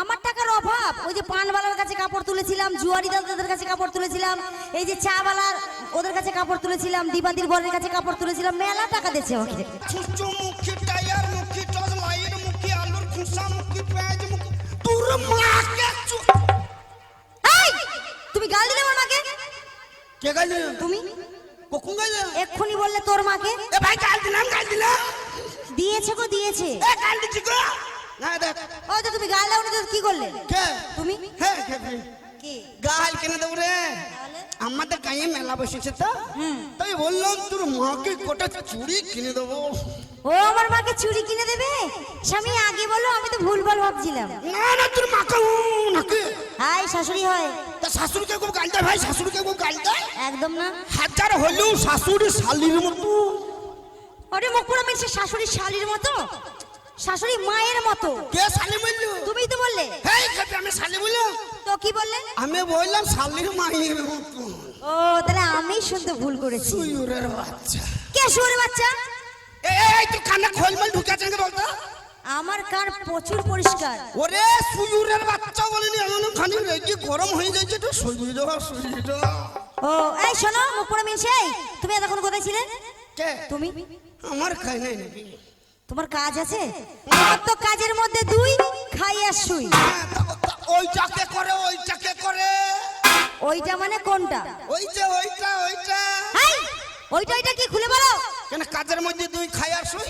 আমার টাকার অভাব। ওই যে পানওয়ালার কাছে কাপড় তুলেছিলাম জুয়ারি দাদাদের কাছে কাপড় তুলেছিলাম এই যে চাওয়ালার ওদের কাছে কাপড় তুলেছিলাম দিবাদির বরের কাছে কাপড় তুলেছিলাম মেলা টাকা দিয়েছে আমাকে। ছুঁচো মুখি টায়ার মুখি টস লাইন মুখি আলুর খুসা মুখি পেঁয়াজ মুখি। তোর মাকে এই! তুমি গাল দিলে আমার মাকে? কে গাইলে তুমি? কখন গাইলে এক্ষুনি বললে তোর মাকে। এ ভাই গাল দিলাম গাল দিলাম। দিয়েছে গো দিয়েছে। এ গাল দিছি গো। না দেখ। ওই তো তুমি গাল দাওনি তো কি করলে? কে? তুমি? হ্যাঁ কে গাল কেনে দেবো রে। আমাদের গাঁয়ে মেলা বসেছে তো। তাই বললাম তোর মাকে গোটা চুড়ি কিনে দেবো। ও আমার মাকে চুড়ি কিনে দেবে? স্বামী আগে বলো আমি তো ভুলভাল ভাবছিলাম। না না তোর মাকে নাকি হাই শাশুড়ি হয়। তা শাশুড়িকে খুব গাল দেয় ভাই শাশুড়িকে খুব গাল দেয় একদম না। হাজার হলেও শাশুড়ি শালির মতো। আরে মুকুরা মিলছে শাশুড়ি শালির মতো? শাশুড়ি মায়ের মতো। কে শালি বলল? তুমিই তো বললে। হেই খেপে আমি শালি বললাম। তো কি বললে? আমি বললাম শালির মায়ের মতো। ও তাহলে আমি শুনতে ভুল করেছি। সুয়ুরের বাচ্চা। কে শুয়োরের বাচ্চা? এই এই তুই কানে খোলমাল ঢুকেছেন কে বলতো? আমার কান প্রচুর পরিষ্কার। ওরে সুয়ুরের বাচ্চা বলিনি এমন খানি রেগে গরম হয়ে যাচ্ছে তো সরিয়ে দেওয়া ও এই শোনো মিলছে এই, তুমি এতক্ষণ কোথায় ছিলে? কে? তুমি? আমার খাই নাই। নাকি তোমার কাজ আছে? তোমার তো কাজের মধ্যে দুই খাই আর শুই। তা ওইটাকে করে ওইটাকে করে। ওইটা মানে কোনটা? ওই যে ওইটা ওইটা। এই, ওইটা ওইটা কি খুলে বলো? কেন কাজের মধ্যে দুই খাই আর শুই?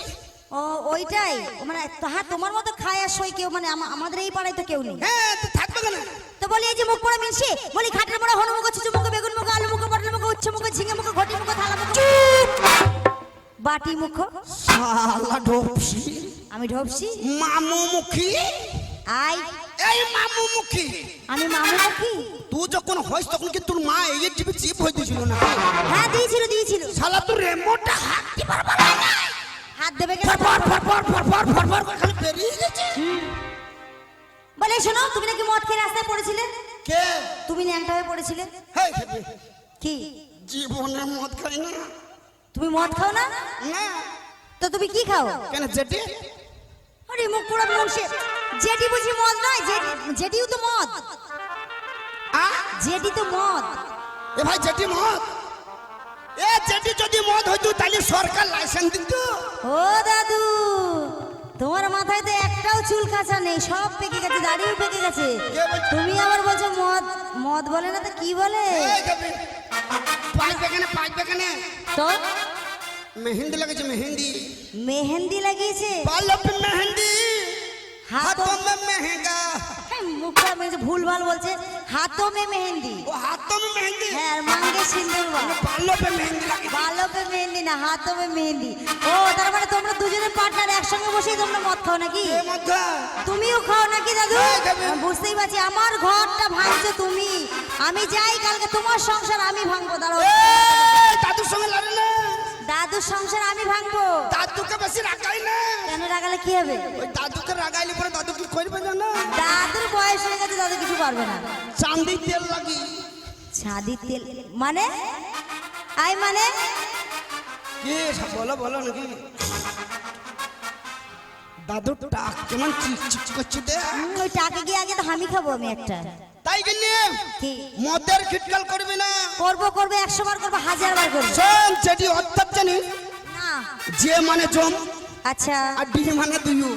ও ওইটাই। মানে হ্যাঁ তোমার মতো খায় আর সই কেউ মানে আমাদের এই পাড়ায় তো কেউ নেই। হ্যাঁ তো থাকবে কেন? তো বলি এই যে মুখ পোড়া মিলছে বলি খাটের পোড়া হনুমুখ চুচু মুখ বেগুন মুখ আলু মুখ পটল মুখ উচ্চ মুখ ঝিঙে মুখ ঘটি মুখ থালা মুখ বাটি মুখ। শালা ঢোপসি। আমি ঢোপসি? মামু মুখী আই। এই মামু মুখী আমি মামু মুখী তুই যখন হইস তখন কি তোর মা এই টিভি চিপ হয়ে দিয়েছিল না হ্যাঁ দিয়েছিল দিয়েছিল। শালা তোর রেমোটটা হাঁটতে পারবা না? হাত দেবে কেন? ফরফর ফরফর ফরফর ফরফর করে খালি বেরিয়ে গেছে। বলে শোনো তুমি নাকি মদ খেয়ে রাস্তায় পড়েছিলে? কে? তুমি ন্যাংটা হয়ে পড়েছিলে? হেই। কি? জীবনে মদ খাই না। তুমি মদ খাও না? না। তো তুমি কি খাও? কেন জেঠি? আরে মুখ পোড়া মুখে জেটি বুঝি মদ নয় জেটি- জেটিও তো মদ। আ? জেটি তো মদ। এ ভাই জেঠি মদ? এ জেঠি যদি মদ হইতো তাহলে সরকার লাইসেন্স দিত। ও দাদু তোমার মাথায় তো একটাও চুল কাঁচা নেই সব পেকে গেছে দাড়িও পেকে গেছে। তুমি আবার বলছো মদ মদ বলে না তো কি বলে? পাইপ এখানে পাইপ এখানে। তো? মেহেন্দি লাগেছে মেহেন্দি মেহেন্দি লাগিয়েছে बालों पे मेहंदी हाथों- हाथों में महंगा হ্যাঁ, মুখটা মেয়েছে ভুল ভাল বলছে হাতও মে মেহেন্দি वो हाथों में मेहंदी হ্যাঁ আর মাঙ্গে সিন্দুর বা बालों पे मेहंदी लगी ভালো পে মেহেন্দি না হাতও মে মেহেন্দি ও তার মানে তোমরা দুজনের পার্টনার একসঙ্গে বসেই তোমরা মদ খাও নাকি ये मध्य তুমিও খাও নাকি দাদু হ্যাঁ, খাবো। আমি বুঝতেই পারছি আমার ঘরটা ভাঙছো তুমি আমি যাই কালকে তোমার সংসার আমি ভাঙবো দাঁড়াও দাদুর সঙ্গে লড়ে না দাদুর সংসার আমি ভাঙবো। দাদুকে বেশি রাগাই না কেন রাগালে কি হবে? ওই দাদুকে রাগাইলে পরে দাদু কি করবে জানো? দাদুর বয়স হয়ে গেছে দাদু কিছু পারবে না। চাঁদি তেল লাগি। ছাদি তেল মানে? আই মানে? কি বলো বলো নাকি? দাদু টাক কেমন চিক চিক করছে দে ওই টাকে গিয়ে আগে তো আমি খাব আমি একটা। তাই গেলে মদের খিটকাল করবে না। করব করব একশো বার করব হাজার বার করব। শোন যেটি অর্থাৎ জানিস না। যে মানে জম আচ্ছা। আর ডি মানে দুয়ু।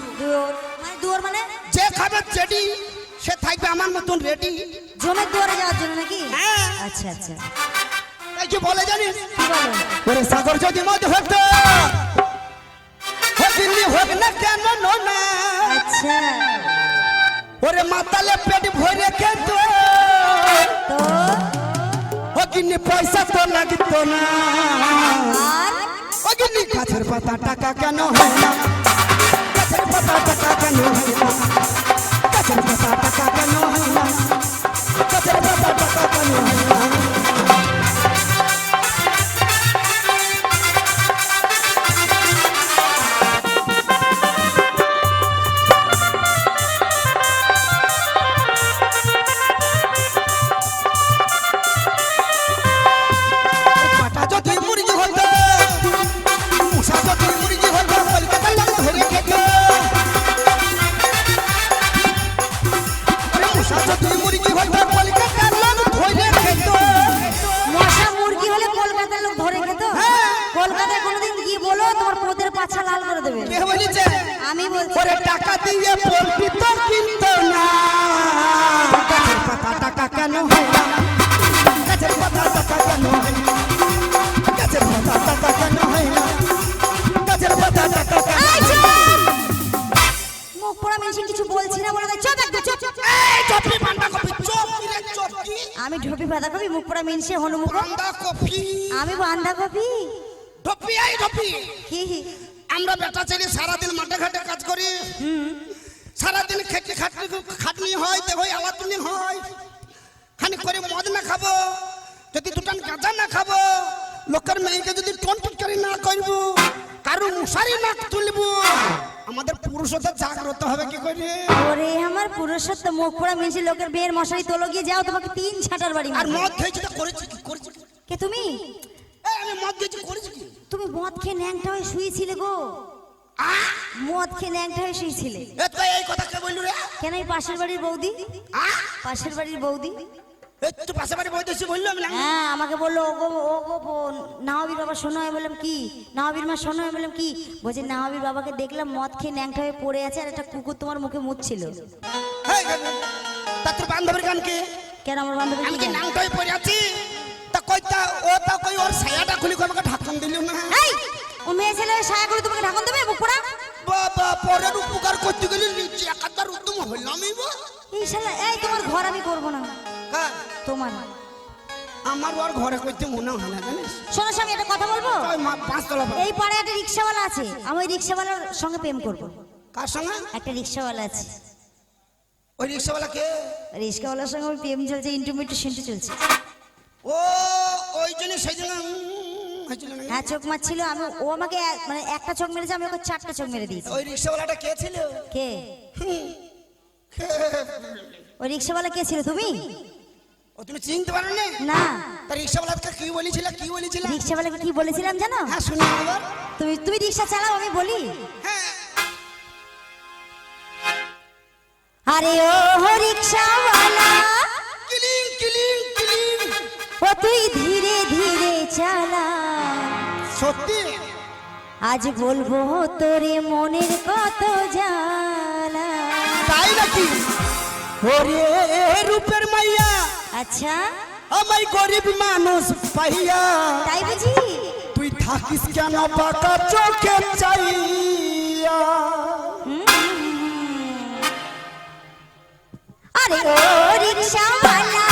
মানে দুয়োর মানে? যে খাবে যেটি সে থাকবে আমার মতন রেডি। জমের দুয়ারে যাওয়ার জন্য নাকি? হ্যাঁ। আচ্ছা আচ্ছা। এই কি বলে জানিস কি বলো? ওরে সাগর যদি মদ হতো হতিনি হোক না কেন না। আচ্ছা। ওরে মাতালে পেট ভরে খেত তো হকিনি পয়সা তো লাগতো না আর হকিনি গাছের পাতা টাকা কেন হয় না গাছের পাতা টাকা কেন হয় না গাছের পাতা টাকা কেন হয় না গাছের পাতা টাকা কেন হয় না আমি ঢোপি বাঁধা কবি মুখ পোড়া মেনসে হনুমুখ। বান্দা কপি আমি বান্ধা কবি ঢপি এই ঢপি কি? আমরা বেটা ছেলে সারাদিন মাঠে ঘাটে কাজ করি। সারাদিন খেটে খাটনি খাটনি হয় দেখো আলাতুনি হয়। খানি করে মদ না খাব যদি দুটান গাঁজা না খাব লোকের মেয়েকে যদি টন টনকারি না করব কারও মশারি না তুলবো। আমাদের পুরুষদের জাগ্রত হবে কি করে? ওরে আমার পুরুষত্ব মুখ পোড়া মেনসে লোকের বের মশারি তোলো গিয়ে যাও তোমাকে তিন ছাটার বাড়ি আর মদ খেয়েছি তো? করেছি কি? করেছি কে? তুমি? আমি মদ খেয়েছি করেছি কি? তুমি মদ খেয়ে ন্যাংটা হয়ে শুয়েছিলে গো! মদ খেয়ে ন্যাংটা হয়ে শুয়েছিলে। এই কথা কে বললু রে? কেন এই পাশের বাড়ির বৌদি! পাশের বাড়ির বৌদি? তো পাশে বাড়ি বইতেছি বলল আমি হ্যাঁ আমাকে বলল ও গো ও গো বোন নাহাবির বাবা শোনো আমি বললাম কি? নাহাবির মা শোনো আমি বললাম কি? বলছে নাহাবির বাবাকে দেখলাম মদ খেয়ে ন্যাংটা হয়ে পড়ে আছে আর একটা কুকুর তোমার মুখে তা তোর বান্ধবীর গানকে কেন আমার বান্ধবী আমি কি জানে? নাংটাই পড়ে আছি তা কই তা ও তা কই ওর ছায়াটা খুলি আমাকে ঢাকন দিল না? এই ও মেয়ে ছেলে সায়া করে তোমাকে ঢাকন দেবে মুখ পোড়া বাবা পরের উপকার করতে গেলে নিচে একাধার উদ্যম হইলামই বা এই শালা এই তোমার ঘর আমি করব না। হ্যাঁ, তোমার। আমার ওর ঘরে করতে মনে হয় না জানিস? শোনো স্বামী একটা কথা বলব? পাঁচতলা এই পাড়ায় একটা রিক্সাওয়ালা আছে আমি ওই রিক্সাওয়ালার সঙ্গে প্রেম করব। কার সঙ্গে? একটা রিক্সাওয়ালা আছে। ওই রিক্সাওয়ালা কে? রিক্সাওয়ালার সঙ্গে আমার প্রেম চলছে ইন্টারমিডিয়েট সেন্টে চলছে। ও ওই জন্য সেই জন্য উম, হয়েছিল না? হ্যাঁ চোখ মারছিল আমি ও আমাকে মানে একটা চোখ মেরেছে আমি ওকে চারটা চোখ মেরে দিয়েছি। ওই রিক্সাওয়ালাটা কে ছিল? কে? ওই রিক্সাওয়ালা কে ছিল তুমি? ও তুমি চিনতে পারো না। না তা রিক্সাওয়ালাকে কি বলেছিল কি বলেছিল? রিক্সাওয়ালাকে কি বলেছিলাম জানো? হ্যাঁ শুনি তুমি তুমি রিক্সা চালাও আমি বলি। হ্যাঁ। আরে ও রিক্সাওয়ালা। Killing killing killing. ও তুই ধীরে ধীরে চালা। সত্যি? আজ বলব তোরে মনের কত জ্বালা। তাই নাকি? ওরে রূপের মাইয়া। আচ্ছা। আমায় গরিব মানুষ পাইয়া তাই বুঝি? তুই থাকিস কেন পাকা চোখে চাইয়া? আরে ও রিক্সাওয়ালা।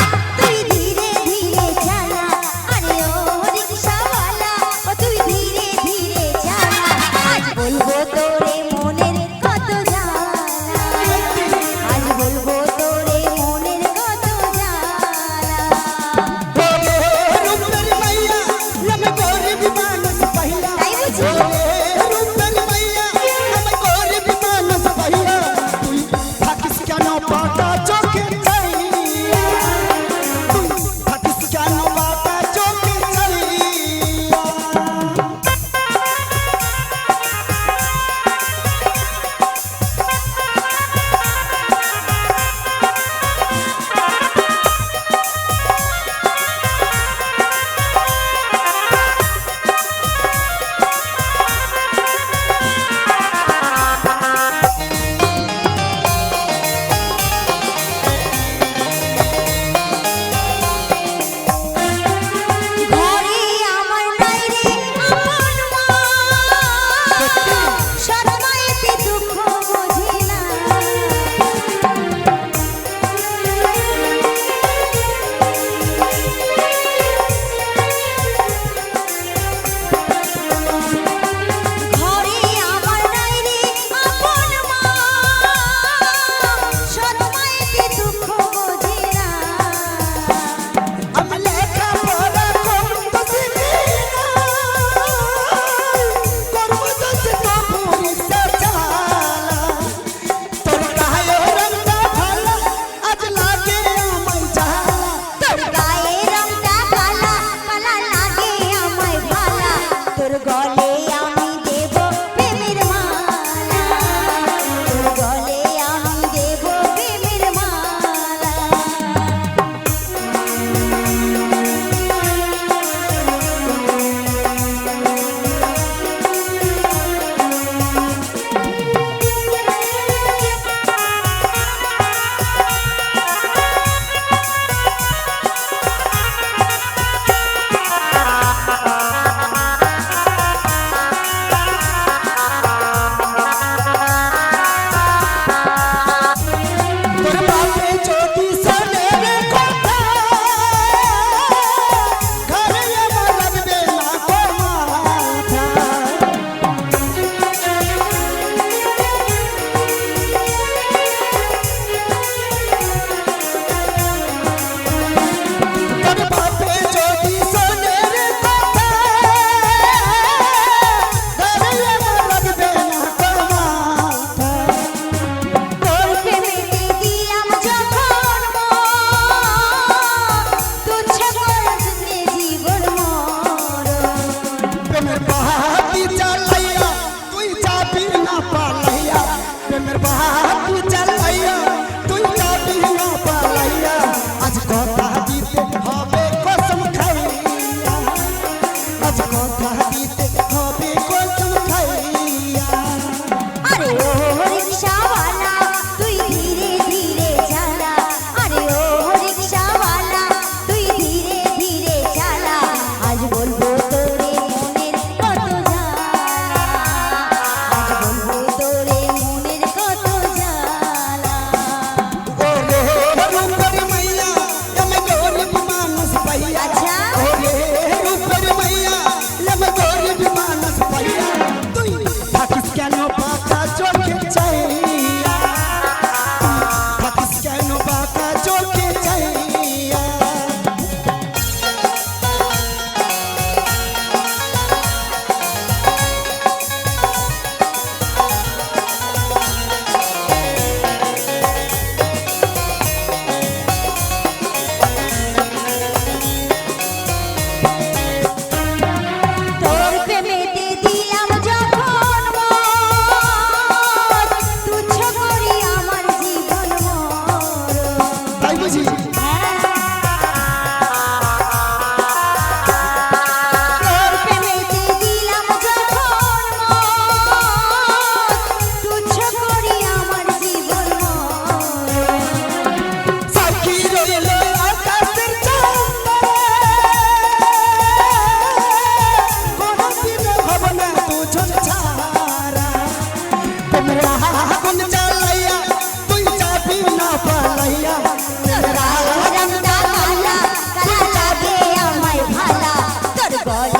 তোর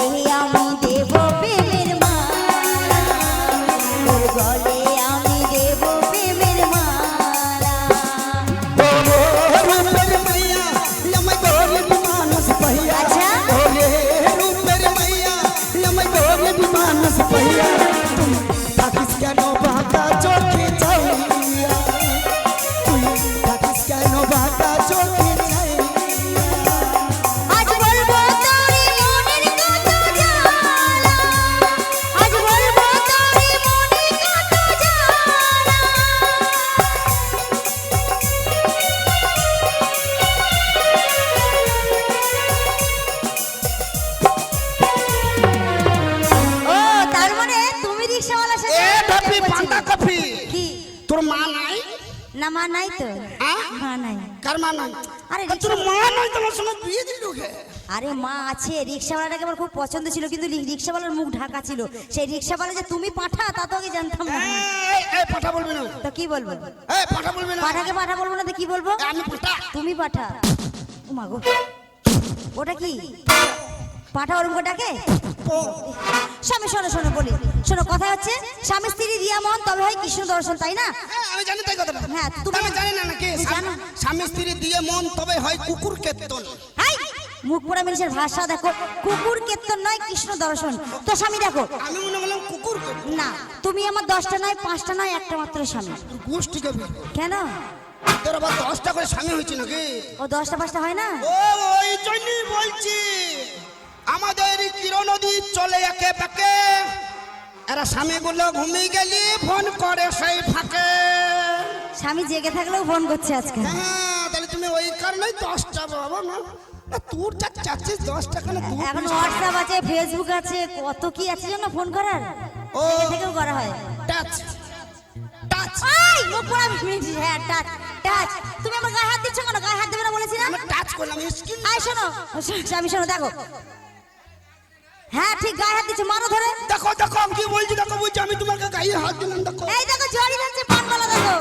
না মা নাই তো? মা নাই। কার মা নাই? আরে তোর মা নাই তোমার সঙ্গে? বিয়ে দিল কে? আরে মা আছে রিক্সাওয়ালাটাকে আমার খুব পছন্দ ছিল কিন্তু রিক্সাওয়ালার মুখ ঢাকা ছিল। সেই রিক্সাওয়ালা যে তুমি পাঠা তা তো আগে জানতাম না। এই পাঠা বলবি না। তো কি বলব? এই পাঠা বলবি না। পাঠাকে পাঠা বলব না তো কি বলব? আমি পাঠা। তুমি পাঠা। ও মা গো। ওটা কি? পাঠা ওরম ডাকে স্বামী শোনো শোনো বলি। শোনো কথা হচ্ছে স্বামী স্ত্রী রিয়া মন তবে হয় কৃষ্ণ দর্শন তাই না? হ্যাঁ, আমি জানি তাই কথাটা। হ্যাঁ, তুমি- জানি না জানো? স্বামী স্ত্রী দিয়ে মন তবে হয় কুকুর কেতন। হাই! মুখ পোড়া মানুষের ভাষা দেখো। কুকুর কেতন নয় কৃষ্ণ দর্শন। তো স্বামী দেখো। আমি মনে করলাম কুকুর না তুমি আমার দশটা নয় পাঁচটা নয় একটা মাত্র স্বামী। গোষ্ঠী কবি? কেন? তোর আবার দশটা করে স্বামী হয়েছে নাকি? ও দশটা পাঁচটা হয় না? ও ওই জন্যই বলছি। আমাদের কিরণ নদী চলে একে পাকে। এরা স্বামীগুলো ঘুমিয়ে গেলি ফোন করে সেই ফাঁকে। স্বামী জেগে থাকলেও ফোন করছে আজকে। হ্যাঁ তাহলে তুমি ওই কারণেই দশটা বাবা না? তোর যা চাচ্ছিস এখন হোয়াটসঅ্যাপ আছে ফেসবুক আছে কত কি আছে জন্য ফোন করার? ও। থেকেও করা হয়। টাচ টাচ আই মুখ পোড়া মিনিট হ্যাঁ টাচ টাচ তুমি আমার গায়ে হাত দিচ্ছ কেন? গায়ে হাত দেবে না বলেছি না? আমি টাচ করলাম স্কিন আই শোনো। শোনো, স্বামী শোনো দেখো। হ্যাঁ ঠিক গায়ে হাত দিচ্ছ মারো ধরে। দেখো দেখো আমি কি বলছি দেখো বলছি আমি তোমাকে গায়ে হাত দিলাম দেখো। এই দেখো জড়ি ধরছে পানমালা দেখো।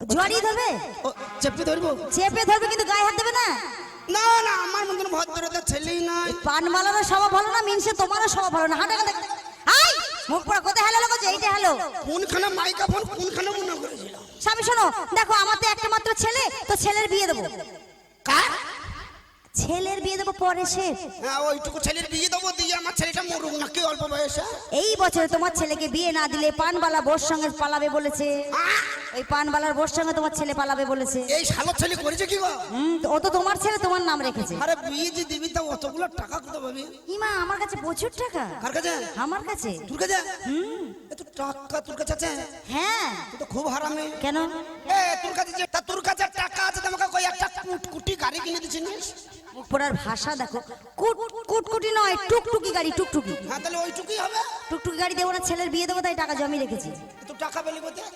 জড়ি ধরবে? ও, চেপে ধরবো? চেপে ধরবে কিন্তু গায়ে হাত দেবে না? না না আমার মতন ভদ্রতা ছেলেই নাই পানমালারও স্বভাব ভালো না মিনসে তোমারও স্বভাব ভালো না। হাঁটা দেখ আই মুখ পড়া কোথায় হ্যালো লোক এইটা হ্যালো কোনখানে মাইক্রোফোন কোনখানে মনে করেছিলাম স্বামী শোনো দেখো আমার তো একটা মাত্র ছেলে তো ছেলের বিয়ে দেবো। কার ছেলের বিয়ে দেবো পরে সে? হ্যাঁ ওইটুকু ছেলের বিয়ে দেবো দিয়ে আমার ছেলেটা মরুক নাকি অল্প বয়সে? এই বছরে তোমার ছেলেকে বিয়ে না দিলে পানবালা বোর সঙ্গে পালাবে বলেছে! ওই পানবালার বোর সঙ্গে তোমার ছেলে পালাবে বলেছে। এই শালো ছেলে করেছে কি গো? হুম, ও তো তোমার ছেলে তোমার নাম রেখেছে। আরে বিয়ে যে দিবি তা অতগুলো টাকা কত পাবি? ইমা আমার কাছে প্রচুর টাকা। কার কাছে? আমার কাছে। তোর কাছে? হুম। এত টাকা তোর কাছে আছে? হ্যাঁ। তুই তো খুব হারামি। কেন? এ তোর কাছে যে তা তোর কাছে টাকা আছে তোমাকে কই একটা কুট কুটি গাড়ি কিনে দিছিস মুখ পোড়ার ভাষা দেখো কুট কুটকুটি নয় টুকটুকি গাড়ি টুকটুকি। হ্যাঁ তাহলে ওইটুকুই হবে। টুকটুকি গাড়ি দেবো না ছেলের বিয়ে দেবো তাই টাকা জমি রেখেছি। তুই টাকা পেলি কোথায়?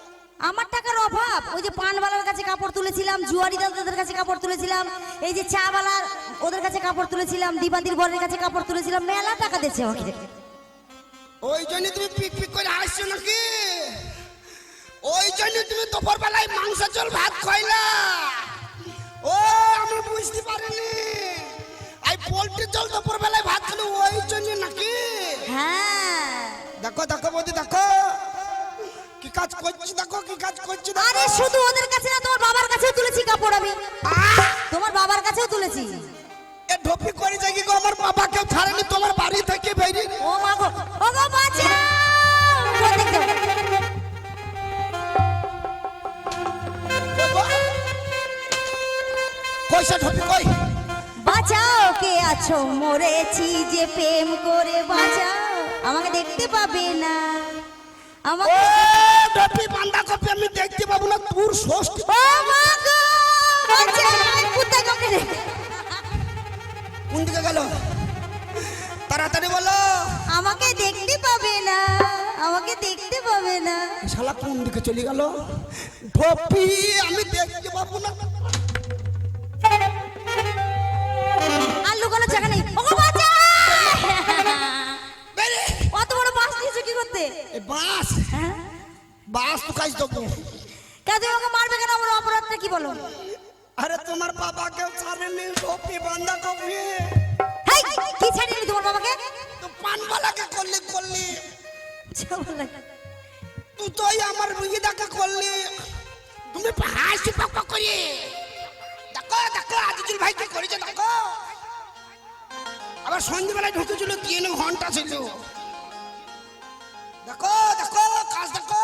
আমার টাকার অভাব। ওই যে পানওয়ালার কাছে কাপড় তুলেছিলাম জুয়ারি দাদাদের কাছে কাপড় তুলেছিলাম এই যে চাওয়ালার ওদের কাছে কাপড় তুলেছিলাম দিবাদির বরের কাছে কাপড় তুলেছিলাম মেলা টাকা দিয়েছে আমাকে। ওই জন্য তুমি পিক পিক করে হাসছো নাকি? ওই জন্য তুমি দুপুর বেলায় মাংস চল ভাত খাইলা। ও আমি বুঝতে পারিনি। এই পোল্ট্রি চল দুপুর বেলায় ভাত খেলো ওই জন্য নাকি? হ্যাঁ। দেখো দেখো বৌদি দেখো। কি কাজ করছি দেখো কি কাজ করছি আরে শুধু ওদের কাছে না তোমার বাবার কাছেও তুলেছি কাপড় আমি! তোমার বাবার কাছেও তুলেছি। এ ঢোপি করে যাই কি আমার বাবা কেউ ছাড়েনি তোমার বাড়ি থেকে বেরিয়ে। ও মা গো ও গো বাঁচাও! কইসা ঢোপি কই? বাঁচাও কে আছো? মরেছি যে প্রেম করে বাঁচাও। আমাকে দেখতে পাবে না। আমাকে ঢোপি বান্দা কপি আমি দেখতে পাবো না তোর ষষ্ঠী। ও মা গো কামড়ে কোন দিকে গেল? তাড়াতাড়ি বলো। আমাকে দেখতে পাবে না। আমাকে দেখতে পাবে না। শালা কোন দিকে চলে গেল? ভপি আমি দেখতে পাবো না। আর লুকানোর জায়গা নেই ওগো বেরে অত বড় বাস দিয়েছ কি করতে? বাস? হ্যাঁ? বাস তো কাজ দেবো কেন তুমি আমাকে মারবে কেন? আমার অপরাধটা কি বলো? আরে তোমার বাবাকে ছাড়েনি ভপি বান্ধা কপি হেই কি ছাড়িয়ে তোমার বাবাকে? তো পানবালাকে করলি করলি। তুই তো আমার রুগীটাকে করলি। তুমি হাসি পাপা করি দেখো দেখো আজিজুল ভাই কি করেছে দেখো। আবার সন্ধ্যেবেলায় ঢুকেছিল তিন ঘণ্টা ছিল। দেখো দেখো কাজ দেখো।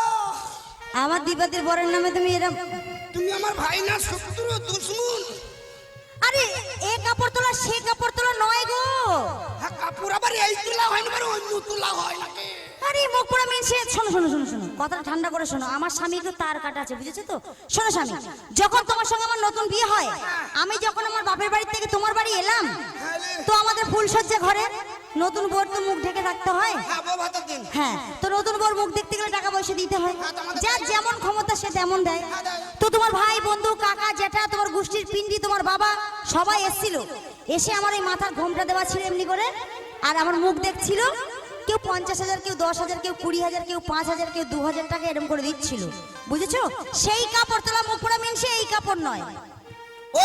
আমার দিবাদের বরের নামে তুমি এরম তুমি আমার ভাই না শত্রু দুশ্মন। আরে এ কাপড় তোলা সে কাপড় তোলা নয় গো। হ্যাঁ কাপড় আবার এই তোলা হয় না অন্য তোলা হয় নাকি? আরে মুখ পড়া মিলছে। শোনো শোনো শোনো শোনো। কথাটা ঠান্ডা করে শোনো। আমার স্বামী একটু তার কাটা আছে বুঝেছ তো? শোনো স্বামী যখন তোমার সঙ্গে আমার নতুন বিয়ে হয় আমি যখন আমার বাপের বাড়ি থেকে তোমার বাড়ি এলাম তো আমাদের ফুলসজ্জা ঘরে নতুন বউর তো মুখ ঢেকে থাকতে হয়। হ্যাঁ হ্যাঁ তো নতুন বউর মুখ দেখতে গেলে টাকা পয়সা দিতে হয়। যার যেমন ক্ষমতা সে তেমন দেয়। তো তোমার ভাই বন্ধু কাকা জেঠা তোমার গোষ্ঠীর পিন্ডি তোমার বাবা সবাই এসেছিল। এসে আমার এই মাথার ঘোমটা দেওয়া ছিল এমনি করে আর আমার মুখ দেখছিল। কেউ পঞ্চাশ হাজার কেউ দশ হাজার কেউ কুড়ি হাজার কেউ পাঁচ হাজার কেউ দু হাজার টাকা এরকম করে দিচ্ছিল। বুঝেছ? সেই কাপড় তোলা মুখ পোড়া মিনসে এই কাপড় নয়।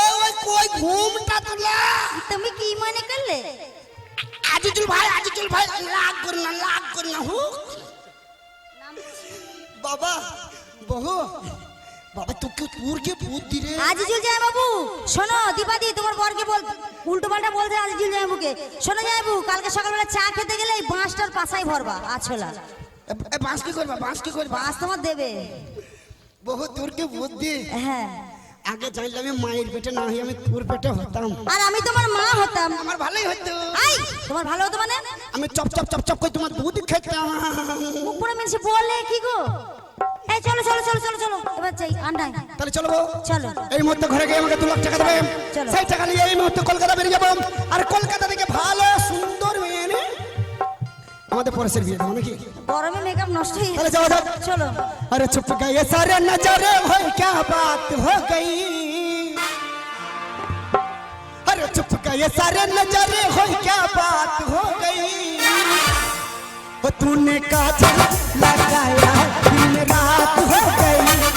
ওই কই ঘুমটা তোলা। তুমি কি মনে করলে? আজিজুল ভাই আজিজুল ভাই লাগ কর না লাগ কর না হুক। বাবা বহু। বাবা তোকে তোর কি বুদ্ধি রে। আজিজুল বাবু শোনো দীপাদি তোমার বরকে বল উল্টো পাল্টা বলছে আজিজুল জামাই বাবুকে শোনো জামাই বাবু কালকে সকালবেলা চা খেতে গেলে এই বাঁশটার পাশাই ভরবা আছলা। বাঁশ কি করবা বাঁশ কি করবা? বাঁশ তোমার দেবে। বহু তোর কি বুদ্ধি। হ্যাঁ। আগে জানলে আমি মায়ের পেটে না হয়ে আমি তোর পেটে হতাম। আর আমি তোমার মা হতাম। আমার ভালোই হতো আই তোমার ভালো হতো মানে? আমি চপ চপ চপ চপ করে তোমার দুধ খেতাম। উপরে মিনসে বললে কি গো? এই চলো চলো চলো চলো চলো এবার যাই আন্ডাই তাহলে চলো বউ। চলো এই মুহূর্তে ঘরে গিয়ে আমাকে দু লাখ টাকা দেবে চলো। সেই টাকা নিয়ে এই মুহূর্তে কলকাতা বেরিয়ে যাবো আর কলকাতা থেকে ভালো সুন্দর মেয়ে এনে আমাদের পরেশের বিয়ে দেবো নাকি গরমে মেকআপ নষ্ট হয়ে তাহলে যাওয়া যাক চলো अरे छुप गए सारे नजारे भाई क्या बात हो गई अरे छुप गए सारे नजारे हो क्या बात हो गई वो तूने काजल लगाया दिन रात हो गई।